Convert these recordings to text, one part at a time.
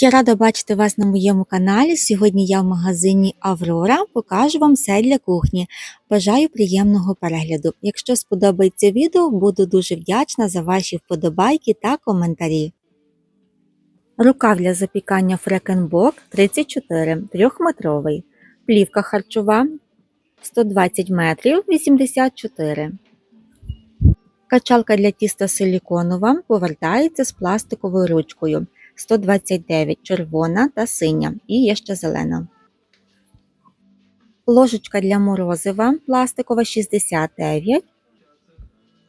Я рада бачити вас на моєму каналі. Сьогодні я в магазині Аврора покажу вам все для кухні. Бажаю приємного перегляду. Якщо сподобається відео, буду дуже вдячна за ваші вподобайки та коментарі. Рукав для запікання Фрекенбок 34 3-метровий. Плівка харчова 120 метрів 84. Качалка для тіста силіконова повертається з пластиковою ручкою 129 червона та синя і є ще зелена. Ложечка для морозива пластикова 69.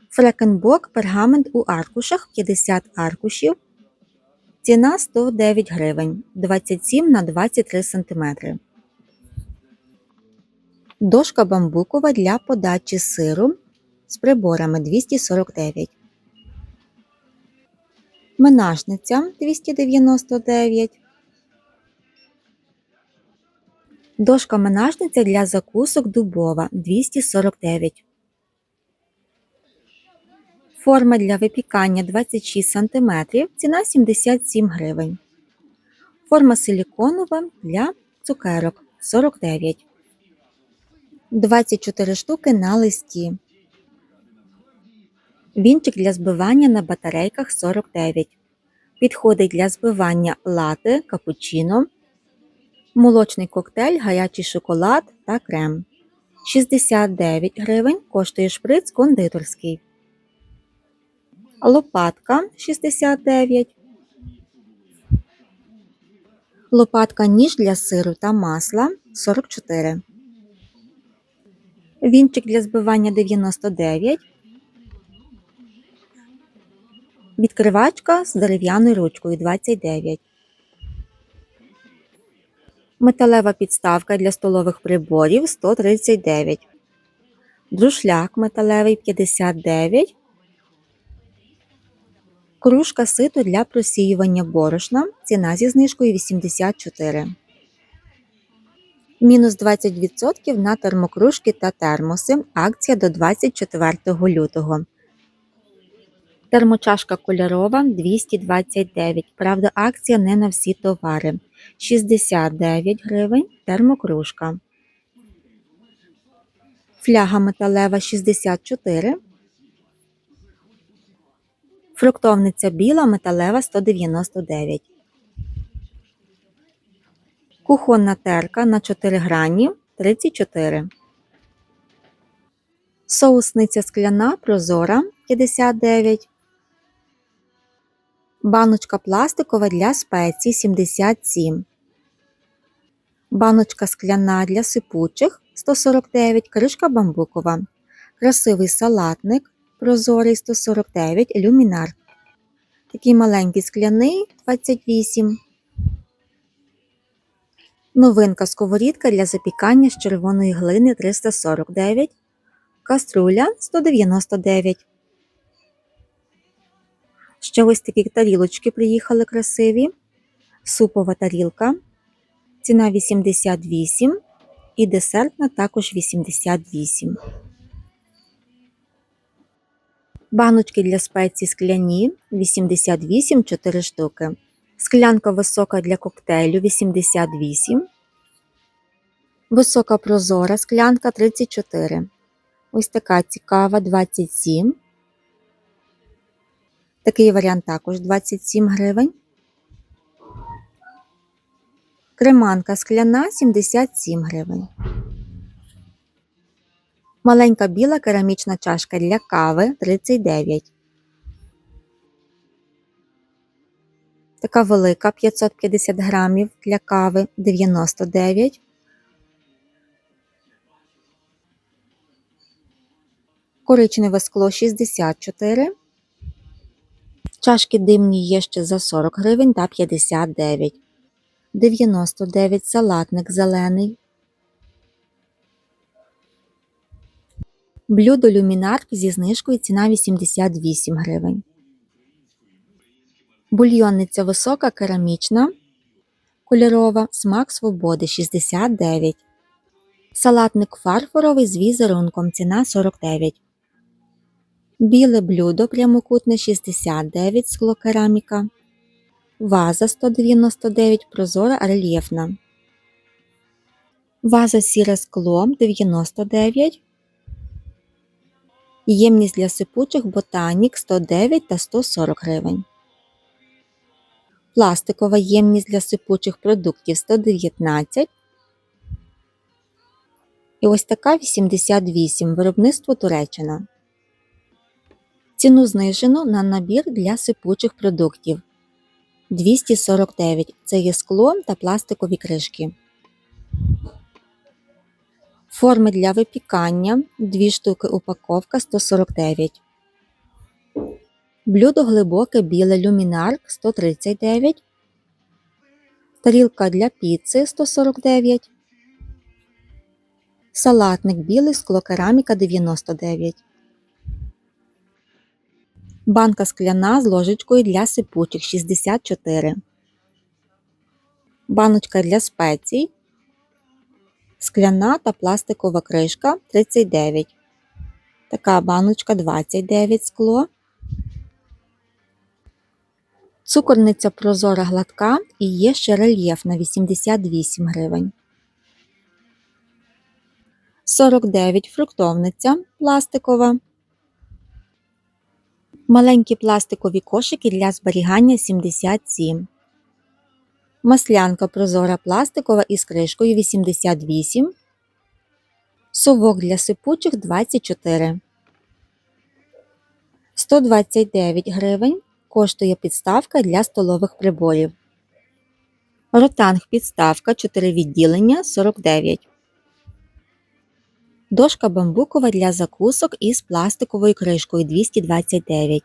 Фрекенбок пергамент у аркушах 50 аркушів. Ціна 109 гривень 27 на 23 см. Дошка бамбукова для подачі сиру з приборами 249. Менажниця 299. Дошка менажниця для закусок дубова 249. Форма для випікання 26 см, ціна 77 гривень. Форма силіконова для цукерок 49. 24 штуки на листі. Вінчик для збивання на батарейках 49. Підходить для збивання лати, капучино, молочний коктейль, гарячий шоколад та крем. 69 гривень коштує шприц кондитерський. Лопатка 69. Лопатка ніж для сиру та масла 44. Вінчик для збивання 99. Відкривачка з дерев'яною ручкою 29. Металева підставка для столових приборів 139. Друшляк металевий 59. Кружка ситу для просіювання борошна. Ціна зі знижкою 84. Мінус 20% на термокружки та термоси. Акція до 24 лютого. Термочашка кольорова 229. Правда, акція не на всі товари. 69 гривень термокружка. Фляга металева 64. Фруктовниця біла металева 199. Кухонна терка на 4 грані 34. Соусниця скляна прозора 59. Баночка пластикова для спецій 77. Баночка скляна для сипучих 149, кришка бамбукова. Красивий салатник прозорий 149, люмінар. Такий маленький скляний 28. Новинка сковорідка для запікання з червоної глини 349. Каструля 199. Ще ось такі тарілочки приїхали красиві. Супова тарілка. Ціна 88 і десертна також 88. Баночки для спецій скляні 88 4 штуки. Склянка висока для коктейлю 88. Висока прозора склянка 34. Ось така цікава 27. Такий варіант також 27 гривень. Креманка скляна 77 гривень. Маленька біла керамічна чашка для кави 39. Така велика 550 грамів для кави 99. Коричневе скло 64. Чашки димні є ще за 40 гривень та 59. 99 салатник зелений. Блюдо люмінар зі знижкою ціна 88 гривень. Бульйонниця висока керамічна. Кольорова смак свободи 69. Салатник фарфоровий з візерунком ціна 49. Біле блюдо прямокутне 69 склокераміка. Ваза 199 прозора рельєфна. Ваза сіре скло 99. Ємність для сипучих ботанік 109 та 140 гривень. Пластикова ємність для сипучих продуктів 119. І ось така 88 виробництво Туреччина. Ціну знижено на набір для сипучих продуктів 249. Це є скло та пластикові кришки. Форми для випікання 2 штуки упаковка 149. Блюдо глибоке біле люмінарк 139. Тарілка для піци 149. Салатник білий склокераміка 99. Банка скляна з ложечкою для сипучих 64. Баночка для спецій. Скляна та пластикова кришка 39. Така баночка 29 скло. Цукорниця прозора гладка і є ще рельєфна 88 гривень. 49 фруктовниця пластикова. Маленькі пластикові кошики для зберігання 77. Маслянка прозора пластикова із кришкою 88. Совок для сипучих 24. 129 гривень коштує підставка для столових приборів. Ротанг підставка 4 відділення 49. Дошка бамбукова для закусок із пластиковою кришкою 229.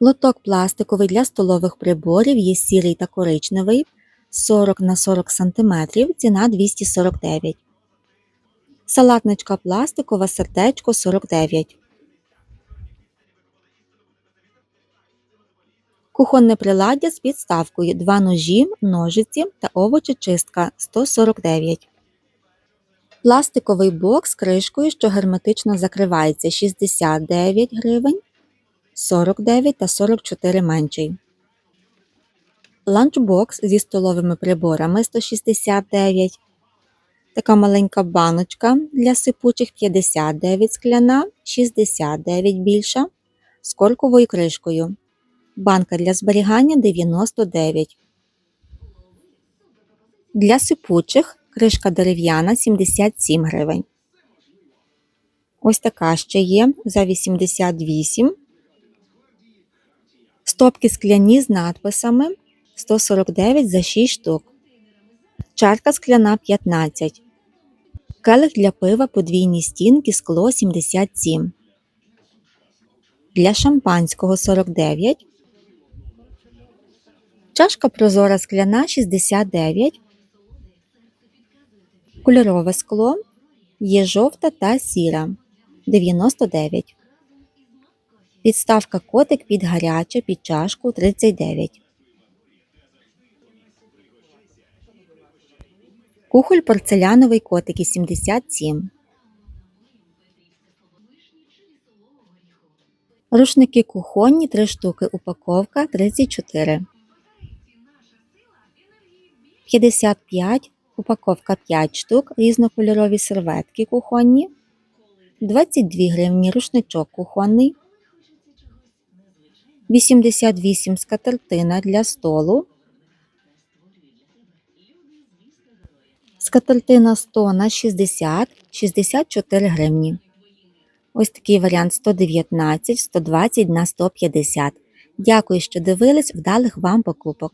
Лоток пластиковий для столових приборів є сірий та коричневий 40 на 40 см, ціна 249. Салатничка пластикова сердечко 49. Кухонне приладдя з підставкою 2 ножі, ножиці та овочечистка 149. Пластиковий бокс з кришкою, що герметично закривається 69 гривень, 49 та 44 менший. Ланчбокс зі столовими приборами 169. Така маленька баночка для сипучих 59 скляна, 69 більша з корковою кришкою. Банка для зберігання 99. Для сипучих кришка дерев'яна 77 гривень. Ось така ще є за 88. Стопки скляні з надписами 149 за 6 штук. Чарка скляна 15. Келих для пива подвійні стінки скло 77. Для шампанського 49. Чашка прозора скляна 69. Кольорове скло є жовта та сіра 99. Підставка котик під гаряче під чашку 39. Кухоль порцеляновий котики 77. Рушники кухонні 3 штуки упаковка 34. 55 упаковка 5 штук, різнокольорові серветки кухонні, 22 гривні рушничок кухонний, 88 скатертина для столу, скатертина 100 на 60, 64 гривні. Ось такий варіант 119, 120 на 150. Дякую, що дивились, вдалих вам покупок.